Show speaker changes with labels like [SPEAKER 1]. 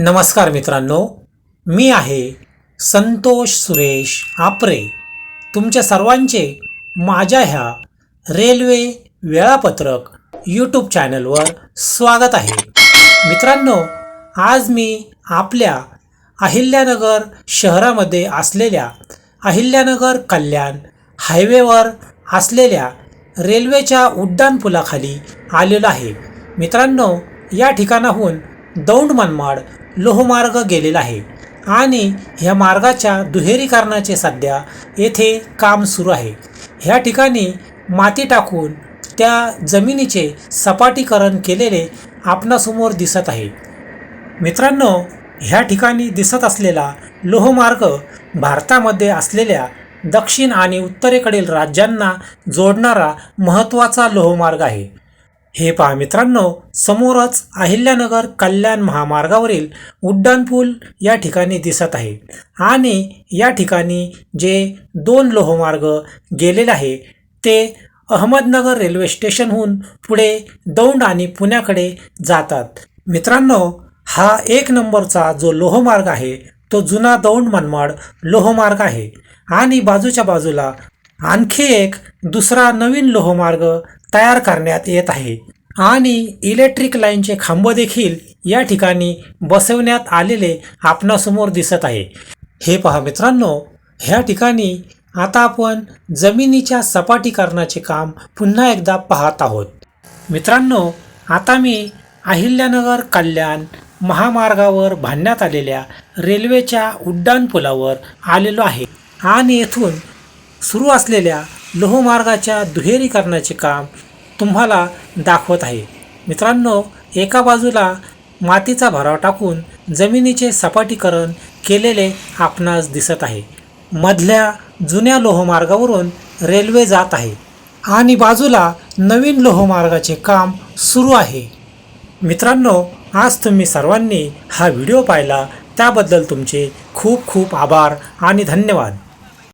[SPEAKER 1] नमस्कार मित्रांनो मी आहे संतोष सुरेश आपरे. तुमच्या सर्वांचे माझ्या ह्या रेल्वे वेळापत्रक यूट्यूब चॅनलवर स्वागत आहे. मित्रांनो आज मी आपल्या अहिल्यानगर शहरामध्ये असलेल्या अहिल्यानगर कल्याण हायवेवर असलेल्या रेल्वेच्या उड्डाणपुलाखाली आलेलो आहे. मित्रांनो या ठिकाणाहून दौंड मनमाड लोहमार्ग गेलेला आहे. आणि ह्या मार्गाच्या दुहेरीकरणाचे सध्या येथे काम सुरू आहे. ह्या ठिकाणी माती टाकून त्या जमिनीचे सपाटीकरण केलेले आपणासमोर दिसत आहे. मित्रांनो ह्या ठिकाणी दिसत असलेला लोहमार्ग भारतामध्ये असलेल्या दक्षिण आणि उत्तरेकडील राज्यांना जोडणारा महत्त्वाचा लोहमार्ग आहे. हे पहा मित्रांनो समोरच अहिल्यानगर कल्याण महामार्गावरील उड्डाणपूल या ठिकाणी दिसत आहे. आणि या ठिकाणी जे दोन लोहमार्ग गेलेले आहे ते अहमदनगर रेल्वे स्टेशनहून पुढे दौंड आणि पुण्याकडे जातात. मित्रांनो हा एक नंबरचा जो लोहमार्ग आहे तो जुना दौंड मनमाड लोहमार्ग आहे. आणि बाजूच्या बाजूला आणखी एक दुसरा नवीन लोहमार्ग तयार करण्यात येत आहे. आणि इलेक्ट्रिक लाईनचे खांब देखील या ठिकाणी बसवण्यात आलेले आपणासमोर दिसत आहे. हे पहा मित्रांनो ह्या ठिकाणी आता आपण जमिनीच्या सपाटीकरणाचे काम पुन्हा एकदा पाहत आहोत. मित्रांनो आता मी अहिल्यानगर कल्याण महामार्गावर बांधण्यात आलेल्या रेल्वेच्या उड्डाणपुलावर आलेलो आहे. आणि येथून सुरू असलेल्या लोहमार्गाच्या दुहेरीकरणाचे काम तुम्हाला दाखवत आहे. मित्रांनो एका बाजूला मातीचा भराव टाकून जमिनीचे सपाटीकरण केलेले आपणास दिसत आहे. मधल्या जुन्या लोहमार्गावरून रेल्वे जात आहे आणि बाजूला नवीन लोहमार्गाचे काम सुरू आहे. मित्रांनो आज तुम्ही सर्वांनी हा व्हिडिओ पाहिला. त्याबद्दल तुमचे खूप खूप आभार आणि धन्यवाद.